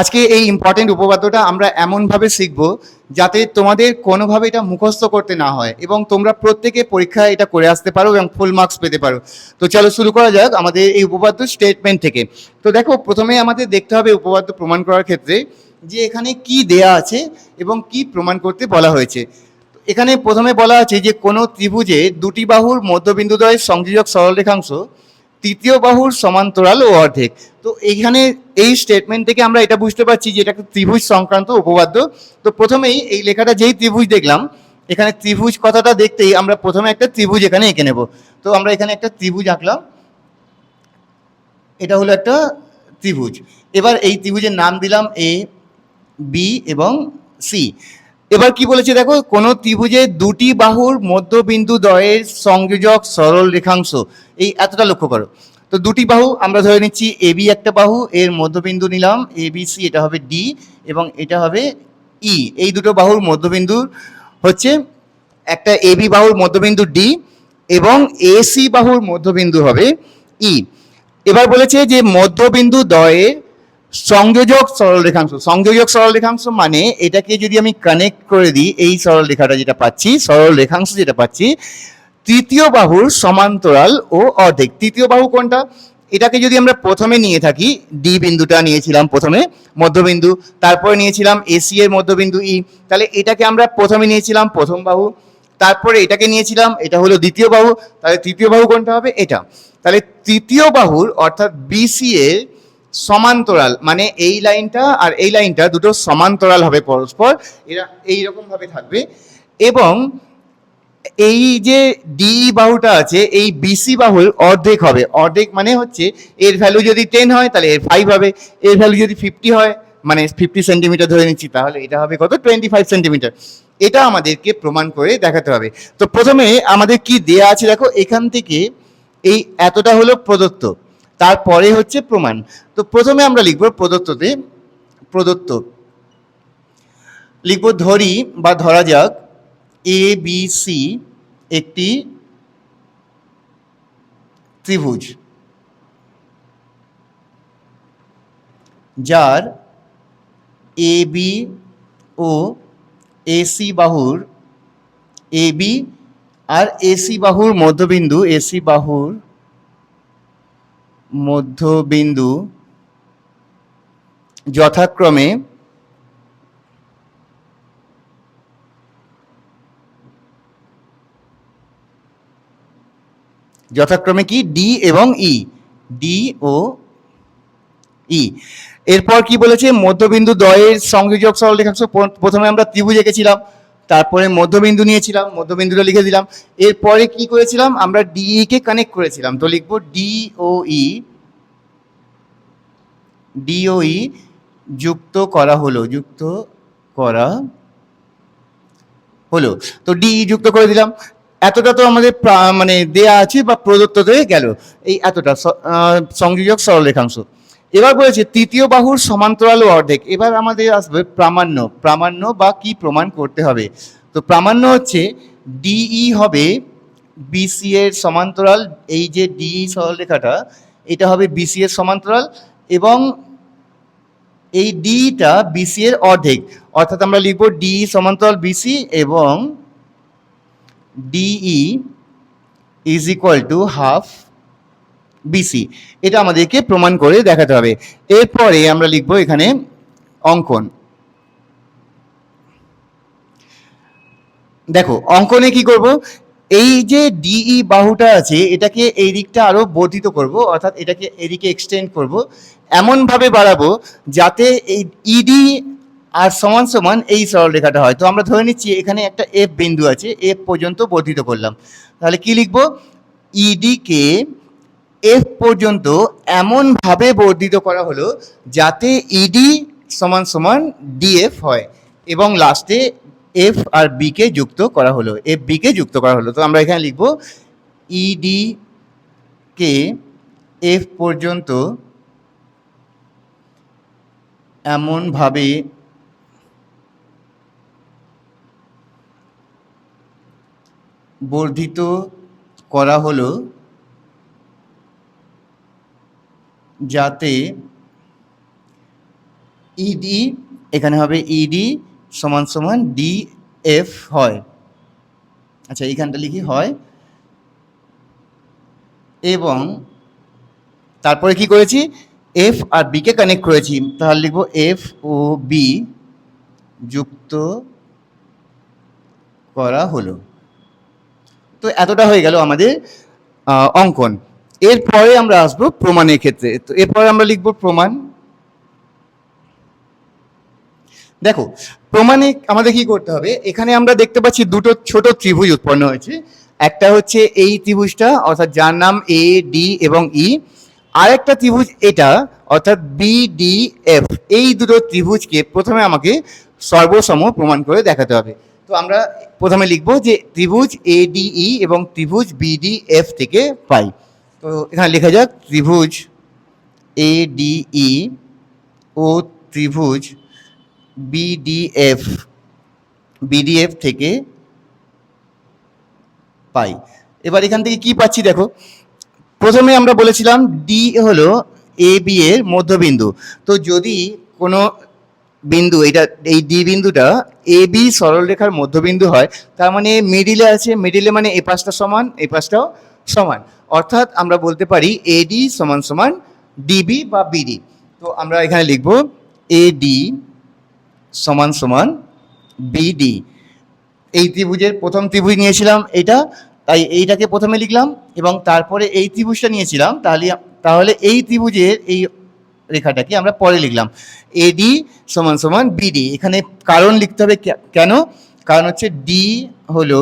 আজকে এই ইম্পর্টেন্ট উপপাদ্যটা আমরা এমনভাবে শিখব যাতে তোমাদের কোনোভাবে এটা মুখস্থ করতে না হয় এবং তোমরা প্রত্যেকে পরীক্ষায় এটা করে আসতে পারো এবং ফুল মার্কস পেতে পারো। তো চলো শুরু করা যাক আমাদের এই উপপাদ্য স্টেটমেন্ট থেকে। তো দেখো, প্রথমে আমাদের দেখতে হবে উপপাদ্য প্রমাণ করার ক্ষেত্রে যে এখানে কি দেয়া আছে এবং কি প্রমাণ করতে বলা হয়েছে। এখানে প্রথমে বলা আছে যে কোনো ত্রিভুজে দুটি বাহুর মধ্যবিন্দুদ্বয়ের সংযোজক সরলরেখাংশ তৃতীয় বাহুর সমান্তরাল ও অর্ধেক। তো এইখানে এই স্টেটমেন্ট থেকে আমরা এটা বুঝতে পারছি যে এটা একটা ত্রিভুজ সংক্রান্ত উপপাদ্য। তো প্রথমেই এই লেখাটা যেই ত্রিভুজ দেখলাম, এখানে ত্রিভুজ কথাটা দেখতেই আমরা প্রথমে একটা ত্রিভুজ এখানে এঁকে নেব। তো আমরা এখানে একটা ত্রিভুজ আঁকলাম। এটা হলো একটা ত্রিভুজ। এবার এই ত্রিভুজের নাম দিলাম এ বি এবং সি এবার কি বলেছে দেখো, কোন ত্রিভুজে দুটি বাহুর মধ্যবিন্দু দ্বয়ের সংযোজক সরল রেখাংশ। এই এতটা লক্ষ্য করো। তো দুটি বাহু, আমরা ধরে নিচ্ছি এ বি একটা বাহু, এর মধ্যবিন্দু নিলাম, এ বি সি, এটা হবে ডি, এবং এটা হবে ই। এই দুটো বাহুর মধ্যবিন্দু হচ্ছে একটা এ বি বাহুর মধ্যবিন্দু ডি, এবং এসি বাহুর মধ্যবিন্দু হবে ই। এবার বলেছে যে মধ্যবিন্দু দ্বয়ের সংযোজক সরল রেখাংশ। সংযোজক সরল রেখাংশ মানে এটাকে যদি আমি কানেক্ট করে দিই, এই সরল রেখাটা যেটা পাচ্ছি, সরল রেখাংশ যেটা পাচ্ছি, তৃতীয় বাহুর সমান্তরাল ও অর্ধেক। তৃতীয় বাহু কোনটা? এটাকে যদি আমরা প্রথমে নিয়ে থাকি ডি বিন্দুটা নিয়েছিলাম প্রথমে, মধ্যবিন্দু, তারপরে নিয়েছিলাম এসি এর মধ্যবিন্দু ই তাহলে এটাকে আমরা প্রথমে নিয়েছিলাম প্রথম বাহু, তারপরে এটাকে নিয়েছিলাম, এটা হলো দ্বিতীয় বাহু, তাহলে তৃতীয় বাহু কোনটা হবে? এটা। তাহলে তৃতীয় বাহুর, অর্থাৎ বিসি এর সমান্তরাল মানে এই লাইনটা আর এই লাইনটা দুটো সমান্তরাল হবে পরস্পর, এরা এইরকম ভাবে থাকবে। এবং এই যে ডি বাহুটা আছে, এই বিসি বাহুর অর্ধেক হবে। অর্ধেক মানে হচ্ছে এর ভ্যালু যদি টেন হয়, তাহলে এর ফাইভ হবে। এর ভ্যালু যদি ফিফটি হয় মানে ফিফটি সেন্টিমিটার ধরে নিচ্ছি, তাহলে এটা হবে কত? টোয়েন্টি ফাইভ সেন্টিমিটার এটা আমাদেরকে প্রমাণ করে দেখাতে হবে। তো প্রথমে আমাদের কি দেয়া আছে দেখো, এখান থেকে এই এতটা হলো প্রদত্ত। তারপরে হচ্ছে প্রমাণ। তো প্রথমে আমরা লিখব প্রদত্ততে, প্রদত্ত। লিখব ধরি বা ধরা যাক এ বি সি একটি ত্রিভুজ যার এ বি ও এসি বাহুর এ বি আর এসি বাহুর মধ্যবিন্দু এসি বাহুর মধ্যবিন্দু যথাক্রমে যথাক্রমে কি? ডি এবং ই ডি ও ই এরপর কি বলেছে? মধ্যবিন্দু দ্বয়ের সংযোজক সরল রেখাংশ প- প্রথমে আমরা ত্রিভুজ এঁকেছিলাম। তারপরে মধ্যবিন্দু নিয়েছিলাম, মধ্যবিন্দুটা লিখে দিলাম। এরপরে কি করেছিলাম? আমরা ডিই কে কানেক্ট করেছিলাম। তো লিখব ডিওই ডিওই যুক্ত করা হলো, যুক্ত করা হলো। তো ডি যুক্ত করে দিলাম। এতটা তো আমাদের মানে দেয়া আছে বা প্রদত্ততে গেল। এই এতটা সংযোজক সরলরেখাংশ। এবার বলেছে, তৃতীয় বাহুর সমান্তরাল অর্ধেক। এবার আমাদের আসবে প্রামাণ্য। প্রামাণ্য বা কি প্রমাণ করতে হবে? তো প্রামাণ্য হচ্ছে ডিই হবে বিসি এর সমান্তরাল, এই যে ডিই সরলরেখাটা, এটা হবে বিসি এর সমান্তরাল এবং এই ডিটা বিসি এর অর্ধেক। অর্থাৎ আমরা লিখব ডি সমান্তরাল বিসি এবং DE is equal to half BC এটা আমাদেরকে প্রমাণ করে দেখাতে হবে। এরপরে আমরা লিখব এখানে অঙ্কন। দেখো, অঙ্কনে কি করব? এই যে ডিই বাহুটা আছে, এটাকে এই দিকটা আরও বর্ধিত করব, অর্থাৎ এটাকে এদিকে এক্সটেন্ড করব। এমন ভাবে বাড়াবো যাতে এই ইডি আর সমান সমান এই সরলরেখাটা হয়। তো আমরা ধরে নিচ্ছি এখানে একটা এফ বিন্দু আছে এফ পর্যন্ত বর্ধিত করলাম। তাহলে কি লিখব? ইডি কে এফ পর্যন্ত এমনভাবে বর্ধিত করা হলো যাতে ইডি সমান সমান ডিএফ হয় এবং লাস্টে এফ আর বি কে যুক্ত করা হলো। এফ বি কে যুক্ত করা হলো। তো আমরা এখানে লিখব ইডি কে এফ পর্যন্ত এমনভাবে বর্ধিত করা হলো যাতে ইডি এখানে হবে ইডি সমান সমান ডি এফ হয়। আচ্ছা এইখানটা লিখি হয়। এবং তারপরে কি করেছি? এফ আর বিকে কানেক্ট করেছি। তাহলে লিখব এফ ও বি যুক্ত করা হলো। তো এতটা হয়ে গেল আমাদের অঙ্কন। এরপরে আমরা আসব প্রমাণের ক্ষেত্রে। তো এরপরে আমরা লিখব প্রমাণ। দেখো, প্রমাণে আমাদের কি করতে হবে? এখানে আমরা দেখতে পাচ্ছি দুটো ছোট ত্রিভুজ উৎপন্ন হয়েছে। একটা হচ্ছে এই ত্রিভুজটা, অর্থাৎ যার নাম এ ডি এবং ই আর একটা ত্রিভুজ এটা, অর্থাৎ বি ডি এফ এই দুটো ত্রিভুজকে প্রথমে আমাকে সর্বসম প্রমাণ করে দেখাতে হবে। তো আমরা প্রথমে লিখব যে ত্রিভুজ এ ডি ই এবং ত্রিভুজ বি ডি এফ থেকে পাই। তো এখানে লেখা যাক, ত্রিভুজ এ ই ও ত্রিভুজ বিডিএফ বিডিএফ থেকে পাই। এবার এখান থেকে কি পাচ্ছি দেখো? প্রথমে আমরা বলেছিলাম ডি হলো এ বি এর মধ্যবিন্দু। তো যদি কোনো বিন্দু, এটা এই ডি বিন্দুটা এ বি সরলরেখার মধ্যবিন্দু হয়, তার মানে মিডিলে আছে মিডিলে মানে এ পাশটা সমান, এ পাশটাও সমান। অর্থাৎ আমরা বলতে পারি এডি সমান সমান ডিবি বা বিডি তো আমরা এখানে লিখব এডি সমান সমান বিডি এই ত্রিভুজের প্রথম ত্রিভুজ নিয়েছিলাম এটা, তাই এইটাকে প্রথমে লিখলাম এবং তারপরে এই ত্রিভুজটা নিয়েছিলাম, তাহলে তাহলে এই ত্রিভুজের এই রেখাটাকে আমরা পরে লিখলাম। এডি সমান সমান বিডি এখানে কারণ লিখতে হবে কেন? কারণ হচ্ছে ডি হলো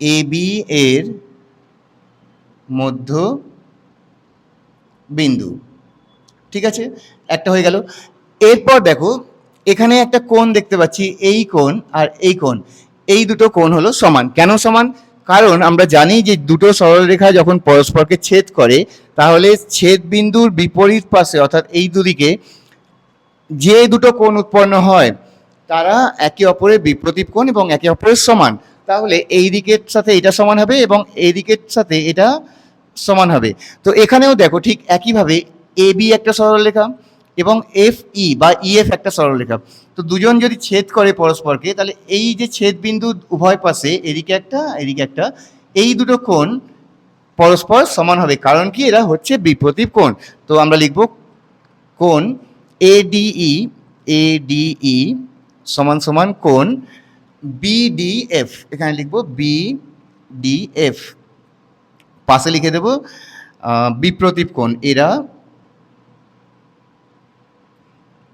এ বি এর মধ্য বিন্দু ঠিক আছে? একটা হয়ে গেল। এরপর দেখো, এখানে একটা কোণ দেখতে পাচ্ছি, এই কোণ আর এই কোণ। এই দুটো কোণ হলো সমান। কেন সমান? কারণ আমরা জানি যে দুটো সরলরেখা যখন পরস্পরকে ছেদ করে, তাহলে ছেদ বিন্দুর বিপরীত পাশে, অর্থাৎ এই দুদিকে যে দুটো কোণ উৎপন্ন হয়, তারা একে অপরের বিপ্রতীপ কোণ এবং একে অপরের সমান। তাহলে এই দিকের সাথে এটা সমান হবে এবং এই দিকের সাথে এটা সমান হবে। তো এখানেও দেখো ঠিক একইভাবে এ বি একটা সরলরেখা এবং এফ ই বা ইএফ একটা সরলরেখা। তো দুজন যদি ছেদ করে পরস্পরকে, তাহলে এই যে ছেদ বিন্দু উভয় পাশে, এদিকে একটা এদিকে একটা, এই দুটো কোণ পরস্পর সমান হবে। কারণ কি? এরা হচ্ছে বিপ্রতীপ কোণ। তো আমরা লিখব কোণ এডিই এডিই সমান সমান কোণ বিডিএফ এখানে লিখব বিডিএফ পাশে লিখে দেব বিপ্রতীপ কোণ এরা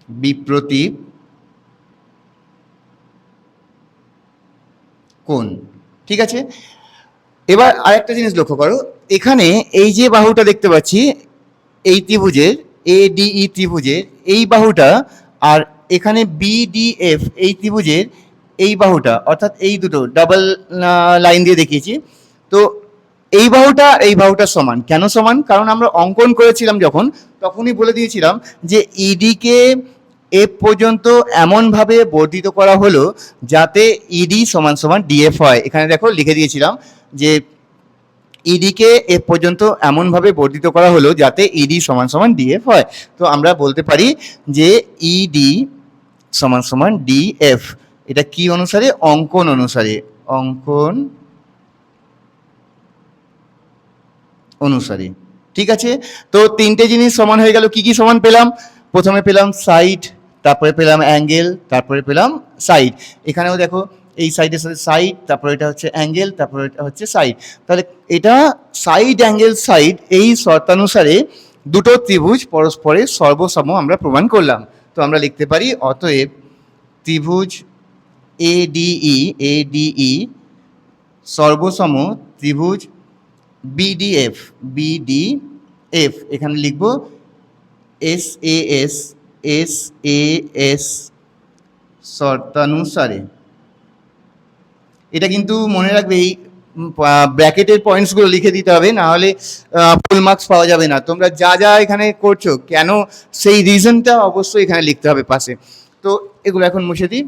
বিপ্রতীপ কোণ ঠিক আছে? এবার আরেকটা জিনিস লক্ষ্য করো, এখানে এই যে বাহুটা দেখতে পাচ্ছি, এই ত্রিভুজের এ ডিই ত্রিভুজের, এই বাহুটা আর এখানে বিডিএফ এই ত্রিভুজের এই বাহুটা, অর্থাৎ এই দুটো ডাবল লাইন দিয়ে দেখিয়েছি। তো এই বাহুটা এই বাহুটা সমান। কেন সমান? কারণ আমরা অঙ্কন করেছিলাম যখন, তখনই বলে দিয়েছিলাম যে ইডিকে এফ পর্যন্ত এমনভাবে বর্ধিত করা হলো যাতে ইডি সমান সমান ডিএফ হয়। এখানে দেখো, লিখে দিয়েছিলাম যে ইডিকে এফ পর্যন্ত এমনভাবে বর্ধিত করা হলো যাতে ইডি সমান সমান ডিএফ হয়। তো আমরা বলতে পারি যে ইডি সমান সমান ডিএফ এটা কি অনুসারে? অঙ্কন অনুসারে। অঙ্কন অনুসারে। ঠিক আছে? তো তিনটে জিনিস সমান হয়ে গেল। কি কি সমান পেলাম? প্রথমে পেলাম সাইড তারপরে পেলাম অ্যাঙ্গেল তারপরে পেলাম সাইড এখানেও দেখো, এই সাইডের সাথে সাইড তারপরে এটা হচ্ছে অ্যাঙ্গেল তারপরে এটা হচ্ছে সাইড তাহলে এটা সাইড অ্যাঙ্গেল সাইড এই শর্তানুসারে দুটো ত্রিভুজ পরস্পরের সর্বসম আমরা প্রমাণ করলাম। তো আমরা লিখতে পারি, অতএব ত্রিভুজ এ ডিই এ ডিই সর্বসম ত্রিভুজ বিডিএফ বিডিএফ এখানে লিখব S A S S A S শর্তানুসারে। এটা কিন্তু মনে রাখবে এই ব্র্যাকেটের পয়েন্টসগুলো লিখে দিতে হবে না হলে ফুল মার্কস পাওয়া যাবে না। তোমরা যা যা এখানে করছ, কেন সেই রিজনটা অবশ্যই এখানে লিখতে হবে পাশে। তো এগুলো এখন মুছে দিই।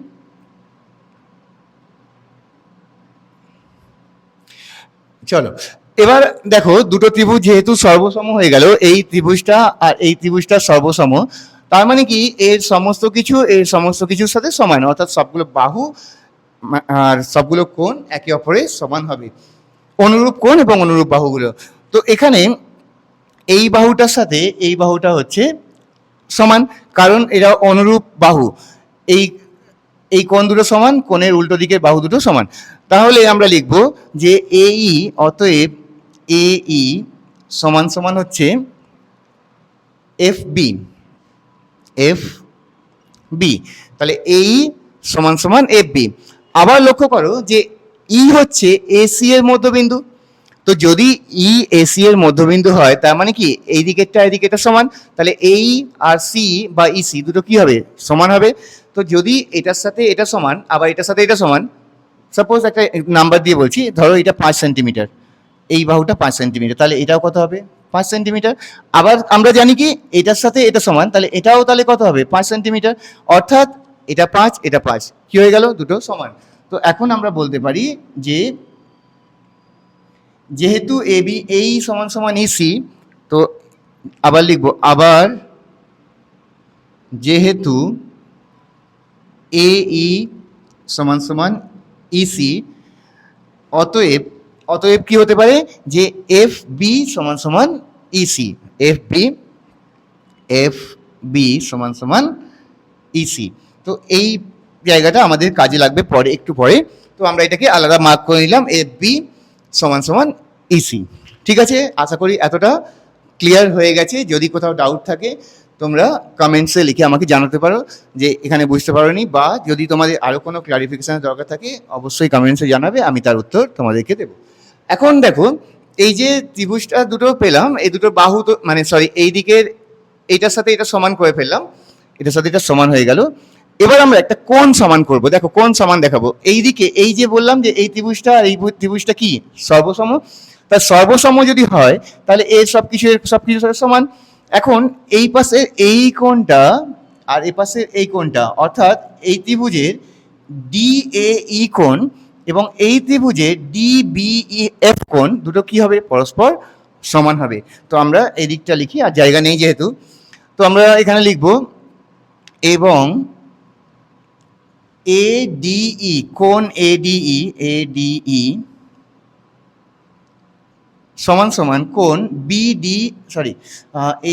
চলো এবার দেখো, দুটো ত্রিভুজ যেহেতু সর্বসম হয়ে গেল, এই ত্রিভুজটা আর এই ত্রিভুজটা সর্বসম তার মানে কি, এর সমস্ত কিছু, এর সমস্ত কিছুর সাথে সমান, অর্থাৎ সবগুলো বাহু আর সবগুলো কোণ একে অপরের সমান হবে। অনুরূপ কোণ এবং অনুরূপ বাহুগুলো। তো এখানে এই বাহুটার সাথে, এই বাহুটা হচ্ছে সমান, কারণ এরা অনুরূপ বাহু। এই এই কোণ দুটো সমান, কোণের উল্টো দিকের বাহু দুটো সমান। তাহলে আমরা লিখব যে এই অতএব এই সমান সমান হচ্ছে এফ বি এফ বি তাহলে এই সমান সমান এফ বি আবার লক্ষ্য করো যে ই হচ্ছে এসি এর মধ্যবিন্দু। তো যদি ই এসি এর মধ্যবিন্দু হয়, তার মানে কি? এই দিকেরটা এই দিকেরটা সমান। তাহলে এই আর সি বা ইসি দুটো কি হবে? সমান হবে। তো যদি এটার সাথে এটা সমান, আবার এটার সাথে এটা সমান সাপোজ একটা নাম্বার দিয়ে বলছি, ধরো এটা পাঁচ সেন্টিমিটার এই বাহুটা পাঁচ সেন্টিমিটার। তাহলে এটাও কত হবে? পাঁচ সেন্টিমিটার। আবার আমরা জানি কি, এটার সাথে এটা সমান, তাহলে এটাও তাহলে কত হবে? পাঁচ সেন্টিমিটার। অর্থাৎ এটা পাঁচ এটা পাঁচ। কি হয়ে গেল? দুটো সমান। তো এখন আমরা বলতে পারি যে, যেহেতু এ, বি, এই সমান সমান ইসি তো আবার লিখব, আবার যেহেতু এ, ই সমান সমান ইসি অতএব অতএব কি হতে পারে যে এফ বি সমান সমান EC F B F B সমান সমান ইসি তো এই জায়গাটা আমাদের কাজে লাগবে পরে, একটু পরে। তো আমরা এটাকে আলাদা মার্ক করে নিলাম এফ বি সমান সমান ইসি ঠিক আছে? আশা করি এতটা ক্লিয়ার হয়ে গেছে। যদি কোথাও ডাউট থাকে, তোমরা কমেন্টসে লিখে আমাকে জানাতে পারো যে এখানে বুঝতে পারোনি বা যদি তোমাদের আরও কোনো ক্লারিফিকেশনের দরকার থাকে, অবশ্যই কমেন্টসে জানাবে, আমি তার উত্তর তোমাদেরকে দেবো। এখন দেখো, এই যে ত্রিভুজটা দুটো পেলাম, এই দুটো বাহু তো মানে সরি এই দিকের, এইটার সাথে এটা সমান করে ফেললাম, এটার সাথে এটা সমান হয়ে গেল। এবার আমরা একটা কোন সমান করব। দেখো কোন সমান দেখাবো। এই দিকে, এই যে বললাম যে এই ত্রিভুজটা আর এই ত্রিভুজটা কি? সর্বসম। তা সর্বসম যদি হয়, তাহলে এর সব কিছু সব সাথে সমান। এখন এই পাশের এই কোণটা আর এই পাশের এই কোণটা, অর্থাৎ এই ত্রিভুজের ডি এ ই কোণ এবং এই ত্রিভুজে ডি বি এফ কোণ দুটো কি হবে? পরস্পর সমান হবে। তো আমরা এই দিকটা লিখি, আর জায়গা নেই যেহেতু। তো আমরা এখানে লিখব, এবং এ ডিই কোণ এ ডিই এ ডিই সমান সমান কোণ বিডি সরি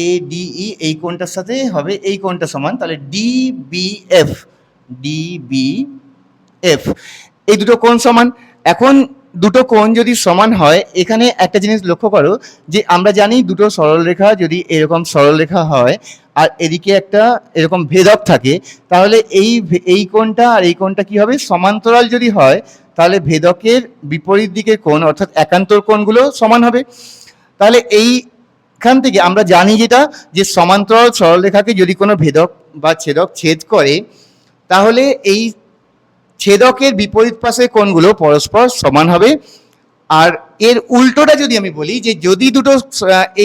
এ ডিই এই কোণটার সাথে হবে, এই কোণটা সমান। তাহলে D B F D B F এই দুটো কোণ সমান। এখন দুটো কোণ যদি সমান হয়, এখানে একটা জিনিস লক্ষ্য করো যে আমরা জানি দুটো সরলরেখা যদি এরকম সরলরেখা হয় আর এদিকে একটা এরকম ভেদক থাকে, তাহলে এই এই কোণটা আর এই কোণটা কি হবে? সমান্তরাল যদি হয়, তাহলে ভেদকের বিপরীত দিকের কোণ অর্থাৎ একান্তর কোণগুলো সমান হবে। তাহলে এইখান থেকে আমরা জানি যেটা, যে সমান্তরাল সরলরেখাকে যদি কোনো ভেদক বা ছেদক ছেদ করে, তাহলে এই ছেদকের বিপরীত পাশে কোণগুলো পরস্পর সমান হবে। আর এর উল্টোটা যদি আমি বলি, যে যদি দুটো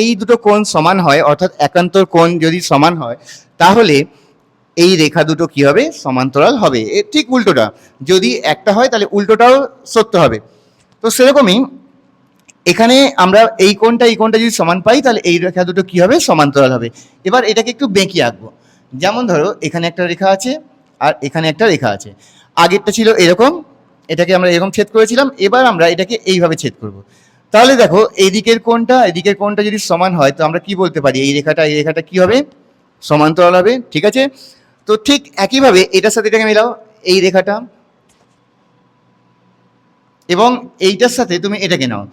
এই দুটো কোণ সমান হয়, অর্থাৎ একান্তর কোণ যদি সমান হয়, তাহলে এই রেখা দুটো কি হবে? সমান্তরাল হবে। এর ঠিক উল্টোটা। যদি একটা হয়, তাহলে উল্টোটাও সত্য হবে। তো সেরকমই এখানে আমরা এই কোণটা এই কোণটা যদি সমান পাই, তাহলে এই রেখা দুটো কি হবে? সমান্তরাল হবে। এবার এটাকে একটু বেঁকিয়ে আঁকবো। যেমন ধরো, এখানে একটা রেখা আছে, আর এখানে একটা রেখা আছে। আগেরটা ছিল এরকম, এটাকে আমরা এরকম ছেদ করেছিলাম, এবার আমরা এটাকে এইভাবে ছেদ করব। তাহলে দেখো এই দিকের কোণটা এদিকের কোনটা যদি সমান হয়, তো আমরা কি বলতে পারি? এই রেখাটা এই রেখাটা কি হবে? সমান্তরাল হবে, ঠিক আছে? তো ঠিক একইভাবে এটার সাথে এটাকে মেলাও, এই রেখাটা। এবং এইটার সাথে তুমি এটাকে নাও।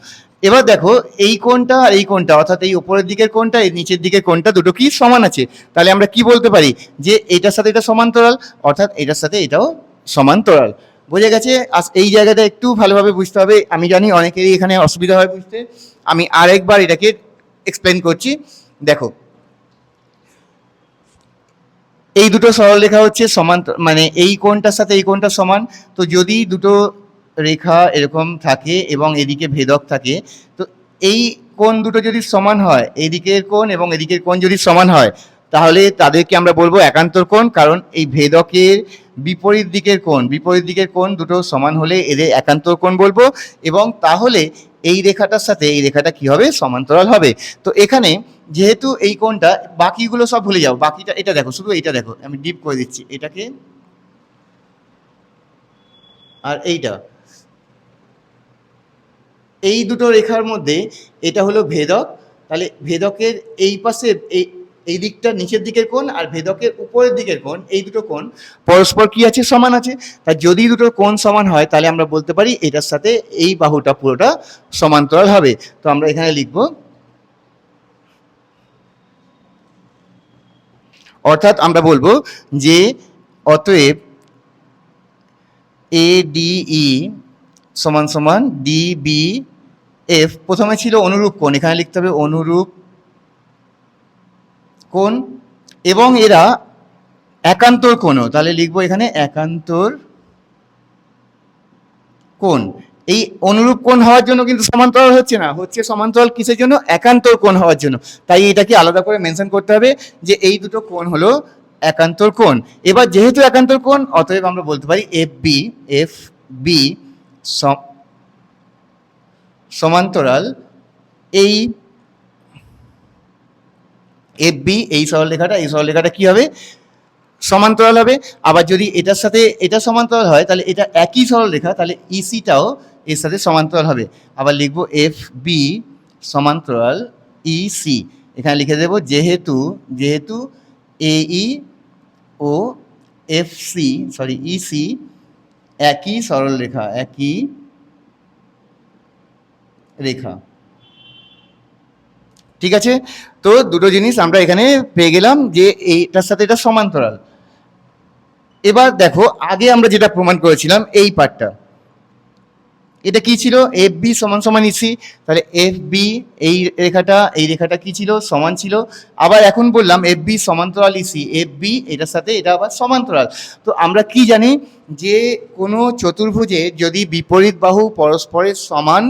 এবার দেখো, এই কোনটা আর এই কোনটা অর্থাৎ এই উপরের দিকের কোনটা এই নিচের দিকের কোনটা দুটো কি সমান আছে? তাহলে আমরা কি বলতে পারি? যে এটার সাথে এটা সমান্তরাল, অর্থাৎ এটার সাথে এটাও সমান্তরাল। বোঝা গেছে এই জায়গাটা একটু ভালোভাবে বুঝতে হবে। আমি জানি অনেকেরই এখানে অসুবিধা হয় বুঝতে। আমি আরেকবার এটাকে এক্সপ্লেন করছি। দেখো, এই দুটো সরলরেখা হচ্ছে সমান মানে এই কোণটার সাথে এই কোণটা সমান। তো যদি দুটো রেখা এরকম থাকে এবং এদিকে ভেদক থাকে, তো এই কোণ দুটো যদি সমান হয়, এদিকের কোণ এবং এদিকের কোণ যদি সমান হয় তাহলে তাদেরকে আমরা বলব একান্তর কোণ, কারণ এই ভেদকের বিপরীত দিকের কোণ, বিপরীত দিকের কোণ দুটো সমান হলে এদের একান্তর কোণ বলব এবং তাহলে এই রেখাটার সাথে এই রেখাটা কি হবে? সমান্তরাল হবে। তো এখানে যেহেতু এই কোণটা, বাকিগুলো সব ভুলে যাও। বাকিটা, এটা দেখো, শুধু এইটা দেখো, আমি ডিপ করে দিচ্ছি। এটাকে আর এইটা। এই দুটো রেখার মধ্যে এটা হলো ভেদক। তাহলে ভেদকের এই পাশে এই এই দিকটা নিচের দিকের কোণ আর ভেদকের উপরের দিকের কোণ, এই দুটো কোণ পরস্পর কি আছে? সমান আছে। তা যদি দুটো কোণ সমান হয়, তাহলে আমরা বলতে পারি এটার সাথে এই বাহুটা পুরোটা সমান্তরাল হবে। তো আমরা এখানে লিখব। অর্থাৎ আমরা বলব যে অতএব এ ডিই সমান সমান ডিবি এফ প্রথমে ছিল অনুরূপ কোণ। এখানে লিখতে হবে অনুরূপ কোণ এবং এরা একান্তর কোণও। তাহলে লিখব এখানে একান্তর কোণ। এই অনুরূপ কোণ হওয়ার জন্য কিন্তু সমান্তরাল হচ্ছে না। হচ্ছে সমান্তরাল কিসের জন্য? একান্তর কোণ হওয়ার জন্য। তাই এটাকে আলাদা করে মেনশন করতে হবে যে এই দুটো কোণ হলো একান্তর কোণ। এবার যেহেতু একান্তর কোণ, অতএব আমরা বলতে পারি এফ বি এফ বি সমান্তরাল এই এফ বি এই সরলরেখাটা এই সরলরেখাটা কি হবে? সমান্তরাল হবে। আবার যদি এটার সাথে, এটা সমান্তরাল হয়, তাহলে এটা একই সরলরেখা, তাহলে ইসিটাও এর সাথে সমান্তরাল হবে। আবার লিখব এফ বি সমান্তরাল ইসি এখানে লিখে দেব যেহেতু যেহেতু এই ও এফ সি সরি ইসি একই সরলরেখা, একই রেখা। ঠিক আছে? তো দুটো জিনিস আমরা এখানে পেয়ে গেলাম যে এইটার সাথে এটা সমান্তরাল। এবার দেখো, আগে আমরা যেটা প্রমাণ করেছিলাম, এই পার্টটা এটা কি ছিল? এফ বি সমান সমান ইসি তাহলে এফ বি এই রেখাটা এই রেখাটা কি ছিল? সমান ছিল। আবার এখন বললাম এফ বি সমান্তরাল ইসি এফ বি এটার সাথে এটা আবার সমান্তরাল। তো আমরা কি জানি? যে কোনো চতুর্ভুজে যদি বিপরীত বাহু পরস্পরের সমান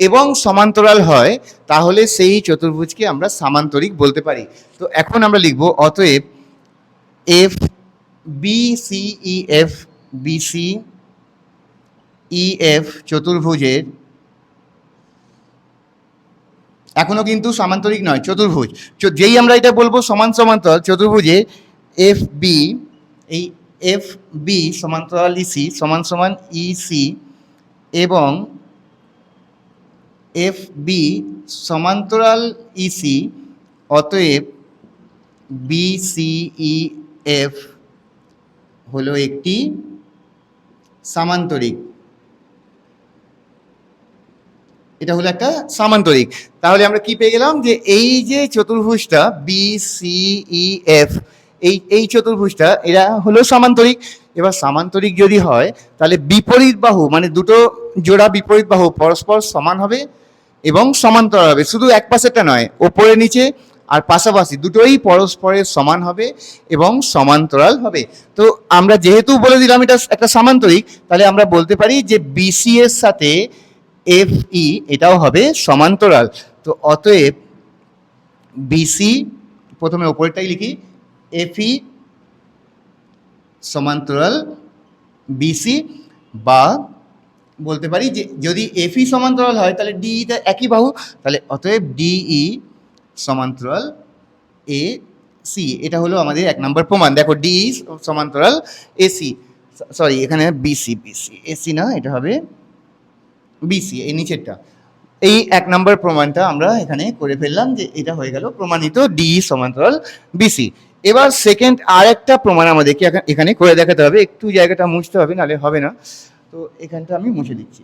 এবং সমান্তরাল হয়, তাহলে সেই চতুর্ভুজকে আমরা সামান্তরিক বলতে পারি। তো এখন আমরা লিখব, অতএব F B C E F B C E F চতুর্ভুজের এখনও কিন্তু সামান্তরিক নয়, চতুর্ভুজ। যেই আমরা এটা বলব সমান সমান্তরাল, চতুর্ভুজে এফ বি এই এফ বি সমান্তরাল ইসি সমান সমান ইসি এবং এফ বি সমান্তরাল ইসি অতএব বিসিই এফ হলো একটি সামান্তরিক। এটা হলো একটা সামান্তরিক। তাহলে আমরা কি পেয়ে গেলাম যে এই যে চতুর্ভুজটা বি সি ই এফ এই এই চতুর্ভুজটা, এরা হলো সামান্তরিক। এবার সামান্তরিক যদি হয়, তাহলে বিপরীত বাহু মানে দুটো জোড়া বিপরীত বাহু পরস্পর সমান হবে। এবং সমান্তরাল হবে। শুধু এক পাশেরটা নয়, ওপরে নিচে আর পাশাপাশি দুটোই পরস্পরের সমান হবে এবং সমান্তরাল হবে। তো আমরা যেহেতু বলে দিলাম এটা একটা সামান্তরিক, তাহলে আমরা বলতে পারি যে বিসি এর সাথে এফ ই এটাও হবে সমান্তরাল। তো অতএব বিসি প্রথমে ওপরেরটাই লিখি এফ ই সমান্তরাল বিসি বা বলতে পারি যে যদি এফই সমান্তরাল হয়, তাহলে ডিইটা একই বাহু, তাহলে অতএব ডিই সমান্তরাল এ সি এটা হলো আমাদের এক নম্বর প্রমাণ। দেখো ডিই সমান্তরাল এসি সরি এখানে বিসি বিসি এসি না, এটা হবে বিসি এই নিচেরটা। এই এক নম্বর প্রমাণটা আমরা এখানে করে ফেললাম যে এটা হয়ে গেল প্রমাণিত ডিই সমান্তরাল বিসি এবার সেকেন্ড আর একটা প্রমাণ আমাদেরকে এখানে করে দেখাতে হবে। একটু জায়গাটা মুছতে হবে, নাহলে হবে না। তো এখানটা আমি মুছে দিচ্ছি।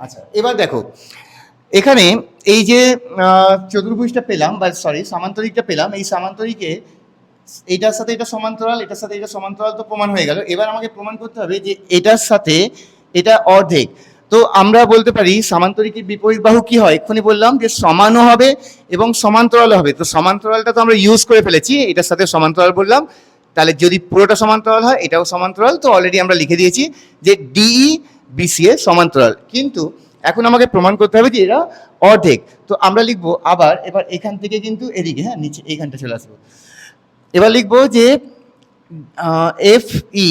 আচ্ছা এবার দেখো, এখানে এই যে চতুর্ভুজটা পেলাম, বা সরি সামান্তরিকটা পেলাম, এই সামান্তরিকে এটার সাথে এটা সমান্তরাল, এটার সাথে এটা সমান্তরাল তো প্রমাণ হয়ে গেল। এবার আমাকে প্রমাণ করতে হবে যে এটার সাথে এটা অর্ধেক। তো আমরা বলতে পারি, সামান্তরিকের বিপরীত বাহু কি হয়? এক্ষুনি বললাম যে সমানও হবে এবং সমান্তরাল হবে। তো সমান্তরালটা তো আমরা ইউজ করে ফেলেছি, এটার সাথে সমান্তরাল বললাম। তাহলে যদি পুরোটা সমান্তরাল হয়, এটাও সমান্তরাল। তো অলরেডি আমরা লিখে দিয়েছি যে ডিই বিসি এর সমান্তরাল। কিন্তু এখন আমাকে প্রমাণ করতে হবে যে এরা অর্ধেক। তো আমরা লিখব আবার, এবার এখান থেকে কিন্তু এদিকে হ্যাঁ নিচে, এইখানটা চলে আসব। এবার লিখব যে এফ ই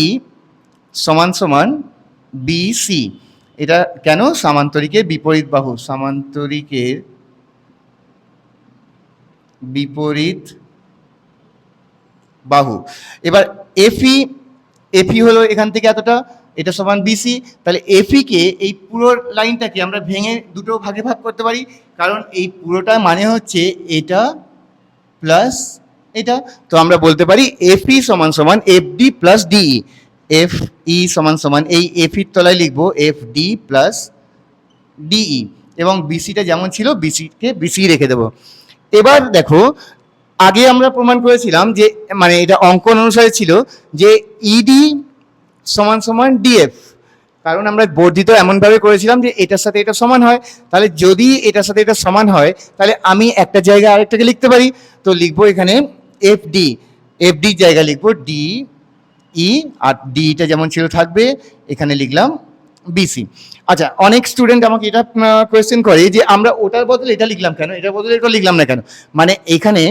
সমান সমান বি সি এটা কেন সামান্তরিকের বিপরীত বাহু? সামান্তরিকের বিপরীত বাহু। এবার এফি এফি হলো এখান থেকে এতটা, এটা সমান বিসি তাহলে এফিকে এই পুরো লাইনটাকে আমরা ভেঙে দুটো ভাগে ভাগ করতে পারি। কারণ এই পুরোটা মানে হচ্ছে এটা প্লাস এটা। তো আমরা বলতে পারি এফই সমান সমান F D plus DE F E সমান সমান, এই এফির তলায় লিখব এফ ডি প্লাস ডিই এবং বিসিটা যেমন ছিল বিসিকে বিসি রেখে দেবো। এবার দেখো, আগে আমরা প্রমাণ করেছিলাম যে মানে এটা অঙ্কন অনুসারে ছিল যে ইডি সমান সমান ডিএফ কারণ আমরা বর্ধিত এমনভাবে করেছিলাম যে এটার সাথে এটা সমান হয়। তাহলে যদি এটার সাথে এটা সমান হয়, তাহলে আমি একটা জায়গায় আরেকটাকে লিখতে পারি। তো লিখব এখানে এফ ডি এফ ডির জায়গা লিখব ডি ই আর ডিটা যেমন ছিল থাকবে, এখানে লিখলাম বিসি আচ্ছা অনেক স্টুডেন্ট আমাকে এটা কোয়েশ্চেন করে যে আমরা ওটার বদলে এটা লিখলাম কেন? এটার বদলে এটা লিখলাম না কেন? মানে এখানে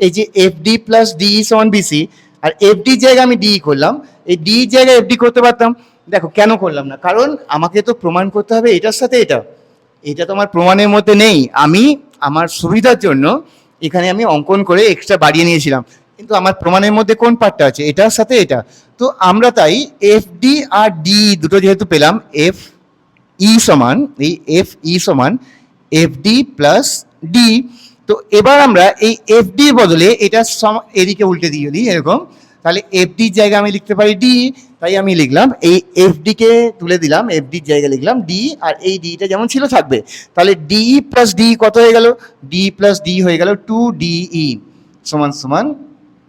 এই যে এফ ডি প্লাস ডিই সমান বিসি আর এফ ডির জায়গায় আমি ডিই করলাম, এই ডি জায়গায় এফ ডি করতে পারতাম। দেখো, কেন করলাম না? কারণ আমাকে তো প্রমাণ করতে হবে এটার সাথে এটা। এটা তো আমার প্রমাণের মধ্যে নেই। আমি আমার সুবিধার জন্য এখানে আমি অঙ্কন করে এক্সট্রা বাড়িয়ে নিয়েছিলাম। কিন্তু আমার প্রমাণের মধ্যে কোন পার্টটা আছে? এটার সাথে এটা। তো আমরা তাই এফ ডি আর ডি দুটো যেহেতু পেলাম এফ ই সমান, এই এফ ই সমান এফ ডি প্লাস ডি তো এবার আমরা এই এফ ডির বদলে এটা এদিকে উল্টে দিই, এরকম। তাহলে এফ ডির জায়গায় আমি লিখতে পারি ডি তাই আমি লিখলাম, এই এফ ডিকে তুলে দিলাম এফ ডির জায়গায় লিখলাম ডি আর এই ডিটা যেমন ছিল থাকবে। তাহলে ডি প্লাস ডি কত হয়ে গেল? ডি প্লাস ডি হয়ে গেল টু ডিই সমান সমান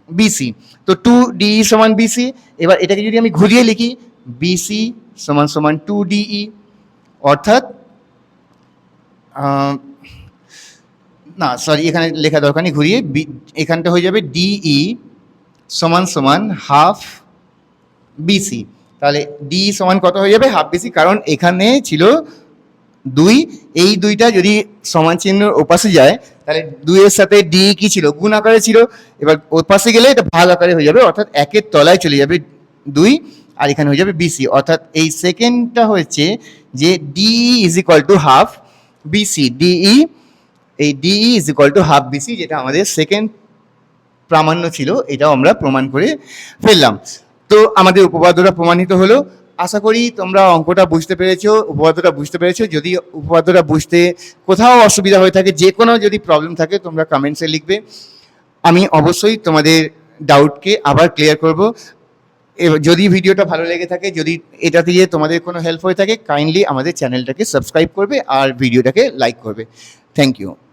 বিসি তো টু ডি সমান বিসি এবার এটাকে যদি আমি ঘুরিয়ে লিখি বিসি সমান সমান টু ডিই অর্থাৎ আহ, না সরি এখানে লেখা দরকার নেই ঘুরিয়ে এখানটা হয়ে যাবে ডিই সমান সমান হাফ বিসি তাহলে ডি সমান কত হয়ে যাবে? হাফ বিসি কারণ এখানে ছিল দুই, এই দুইটা যদি সমান চিহ্নের ওপাশে যায়, তাহলে দুইয়ের সাথে ডি কি ছিল? গুণ আকারে ছিল। এবার ওপাশে গেলে এটা ভাগ আকারে হয়ে যাবে, অর্থাৎ একের তলায় চলে যাবে দুই, আর এখানে হয়ে যাবে বিসি অর্থাৎ এই সেকেন্ডটা হচ্ছে যে DE is equal to half BC DE এই DE is equal to half BC যেটা আমাদের সেকেন্ড প্রামাণ্য ছিল, এটাও আমরা প্রমাণ করে ফেললাম। তো আমাদের উপপাদ্যটা প্রমাণিত হলো। আশা করি তোমরা অঙ্কটা বুঝতে পেরেছ, উপপাদ্যটা বুঝতে পেরেছ। যদি উপপাদ্যটা বুঝতে কোথাও অসুবিধা হয়ে থাকে, যে কোনো যদি প্রবলেম থাকে, তোমরা কমেন্টসে লিখবে। আমি অবশ্যই তোমাদের ডাউটকে আবার ক্লিয়ার করব। যদি ভিডিওটা ভালো লেগে থাকে, যদি এটা দিয়ে তোমাদের কোনো হেল্প হয়ে থাকে কাইন্ডলি আমাদের চ্যানেলটাকে সাবস্ক্রাইব করবে আর ভিডিওটাকে লাইক করবে। Thank you